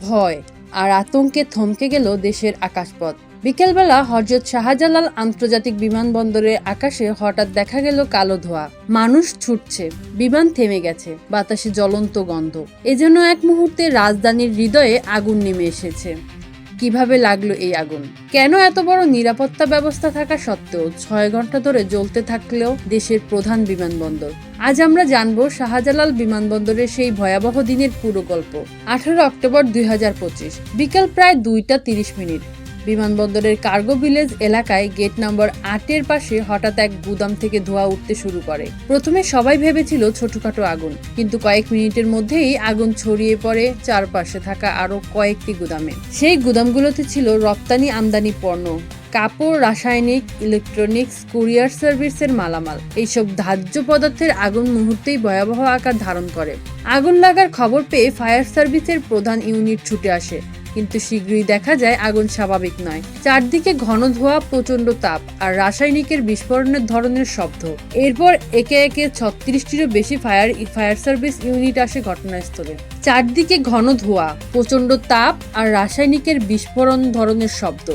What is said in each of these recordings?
ভয় আর আতঙ্কে থমকে গেল দেশের আকাশপথ। বিকেলবেলা হজরত শাহজালাল আন্তর্জাতিক বিমানবন্দরের আকাশে হঠাৎ দেখা গেল কালো ধোয়া। মানুষ ছুটছে, বিমান থেমে গেছে, বাতাসে জ্বলন্ত গন্ধ। এজন্য এক মুহূর্তে রাজধানীর হৃদয়ে আগুন নেমে এসেছে। কীভাবে লাগল এই আগুন? কেন এত বড় নিরাপত্তা ব্যবস্থা থাকা সত্ত্বেও ছয় ঘণ্টা ধরে জ্বলতে থাকলেও দেশের প্রধান বিমানবন্দর? আজ আমরা জানব শাহজালাল বিমানবন্দরের সেই ভয়াবহ দিনের পুরো গল্প। আঠারো অক্টোবর দুই হাজার পঁচিশ, বিকাল প্রায় দুইটা তিরিশ মিনিট। বিমানবন্দরের কার্গো ভিলেজ এলাকায় গেট নম্বর আটের পাশে হঠাৎ এক গুদাম থেকে ধোঁয়া উঠতে শুরু করে। প্রথমে সবাই ভেবেছিল ছোটখাটো আগুন, কিন্তু কয়েক মিনিটের মধ্যেই আগুন ছড়িয়ে পড়ে চারপাশে থাকা আরও কয়েকটি গুদামে। সেই গুদামগুলোতে ছিল রপ্তানি আমদানি পণ্য, কাপড়, রাসায়নিক, ইলেকট্রনিক্স, কুরিয়ার সার্ভিসের মালামাল। এইসব ধার্য পদার্থের আগুন মুহূর্তেই ভয়াবহ আকার ধারণ করে। আগুন লাগার খবর পেয়ে ফায়ার সার্ভিসের প্রধান ইউনিট ছুটে আসে। কিন্তু শীঘ্রই দেখা যায় আগুন স্বাভাবিক নয়। চারদিকে ঘন ধোয়া, প্রচণ্ড তাপ আর রাসায়নিকের বিস্ফোরণের ধরনের শব্দ। এরপর একে একে ছত্রিশটিরও বেশি ফায়ার ফায়ার সার্ভিস ইউনিট আসে ঘটনাস্থলে। চারদিকে ঘন ধোঁয়া প্রচণ্ড তাপ আর রাসায়নিকের বিস্ফোরণ ধরনের শব্দ।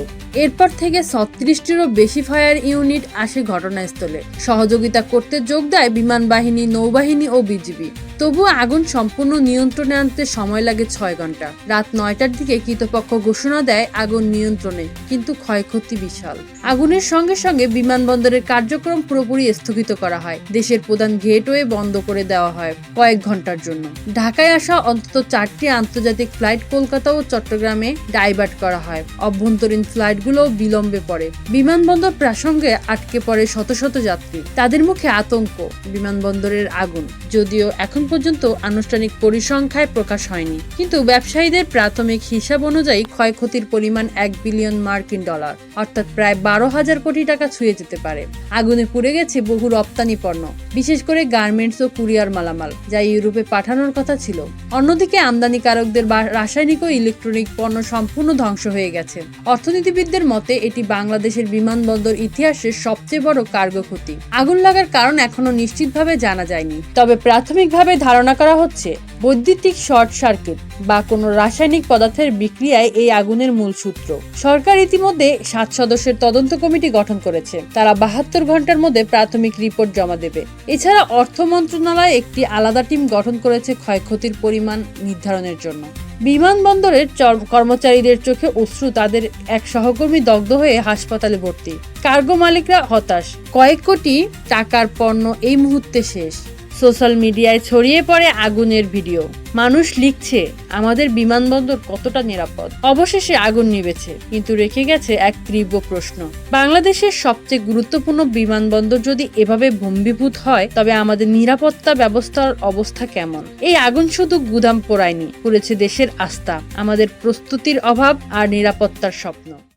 এরপর থেকে ছত্রিশটিরও বেশি ফায়ার ইউনিট আসে ঘটনাস্থলে। সহযোগিতা করতে যোগ দেয় বিমান বাহিনী নৌবাহিনী ও বিজিবি। তবুও আগুন সম্পূর্ণ নিয়ন্ত্রণে আনতে সময় লাগে ছয় ঘণ্টা রাত নয়টার দিকে কৃতপক্ষ ঘোষণা দেয় আগুন নিয়ন্ত্রণে, কিন্তু ক্ষয়ক্ষতি বিশাল। আগুনের সঙ্গে সঙ্গে বিমানবন্দরের কার্যক্রম পুরোপুরি স্থগিত করা হয়। দেশের প্রধান গেটওয়ে বন্ধ করে দেওয়া হয় কয়েক ঘণ্টার জন্য। ঢাকায় আসা অন্তত চারটি আন্তর্জাতিক ফ্লাইট কলকাতা ও চট্টগ্রামে ডাইভার্ট করা হয়। অভ্যন্তরীণ ফ্লাইটগুলো বিলম্বে পড়ে। বিমানবন্দর প্রাসঙ্গে আটকে পড়ে শত শত যাত্রী। তাদের মুখে আতঙ্ক, বিমানবন্দরের আগুন। যদিও এখন পর্যন্ত আনুষ্ঠানিক পরিসংখ্যায় প্রকাশ হয়নি। কিন্তু ব্যবসায়ীদের প্রাথমিক হিসাব অনুযায়ী ক্ষয়ক্ষতির পরিমাণ এক বিলিয়ন মার্কিন ডলার, অর্থাৎ প্রায় বারো হাজার কোটি টাকা ছুঁয়ে যেতে পারে। আগুনে পুড়ে গেছে বহু রপ্তানি পণ্য, বিশেষ করে গার্মেন্টস ও কুরিয়ার মালামাল, যা ইউরোপে পাঠানোর কথা ছিল। অন্যদিকে আমদানিকারকদের রাসায়নিক ও ইলেকট্রনিক পণ্য সম্পূর্ণ ধ্বংস হয়ে গেছে। অর্থনীতিবিদদের মতে, এটি বাংলাদেশের বিমানবন্দর ইতিহাসের সবচেয়ে বড় কার্গো ক্ষতি। আগুন লাগার কারণ এখনও নিশ্চিতভাবে জানা যায়নি। তবে প্রাথমিকভাবে ধারণা করা হচ্ছে, বৈদ্যুতিক শর্ট সার্কিট বা কোনো রাসায়নিক পদার্থের বিক্রিয়ায় এই আগুনের মূল সূত্র। সরকার ইতিমধ্যে সাত সদস্যের তদন্ত কমিটি গঠন করেছে। তারা বাহাত্তর ঘণ্টার মধ্যে প্রাথমিক রিপোর্ট জমা দেবে। এছাড়া অর্থ মন্ত্রণালয় একটি আলাদা টিম গঠন করেছে ক্ষয়ক্ষতির পরিমাণ নির্ধারণের জন্য। বিমানবন্দরের চর- কর্মচারীদের চোখে অশ্রু, তাদের এক সহকর্মী দগ্ধ হয়ে হাসপাতালে ভর্তি। কার্গো মালিকরা হতাশ। কয়েক কোটি টাকার পণ্য এই মুহূর্তে শেষ। সোশ্যাল মিডিয়ায় ছড়িয়ে পড়ে আগুনের ভিডিও। মানুষ লিখছে, আমাদের বিমানবন্দর কতটা নিরাপদ? অবশেষে আগুন নিবেছে কিন্তু রেখে গেছে এক তীব্র প্রশ্ন। বাংলাদেশের সবচেয়ে গুরুত্বপূর্ণ বিমানবন্দর যদি এভাবে ভম্বিভূত হয়, তবে আমাদের নিরাপত্তা ব্যবস্থার অবস্থা কেমন? এই আগুন শুধু গুদাম পোড়ায়নি, পুড়েছে দেশের আস্থা, আমাদের প্রস্তুতির অভাব আর নিরাপত্তার স্বপ্ন।